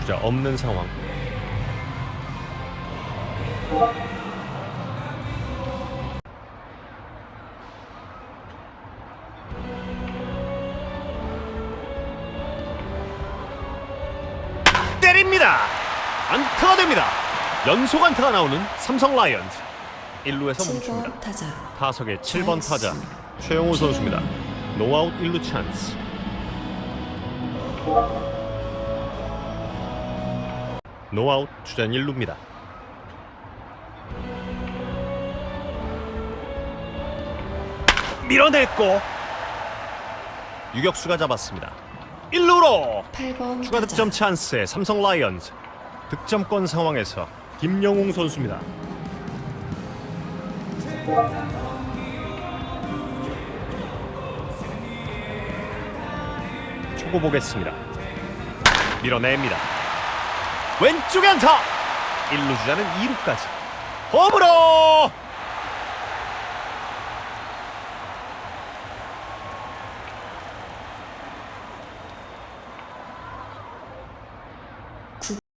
주자 없는 상황. 때립니다. 안타가 됩니다. 연속 안타가 나오는 삼성 라이언즈. 1루에서 멈춥니다. 7번 타자 타석의 7번 타자 최영우 선수입니다. 노아웃 1루 찬스. 노아웃 주전 1루입니다. 밀어냈고 유격수가 잡았습니다. 1루로 8번 추가 득점 찬스의 삼성 라이언즈 득점권 상황에서 김영웅 선수입니다. 초고 보겠습니다. 밀어냅니다. 왼쪽에 안타. 1루 주자는 2루까지. 홈으로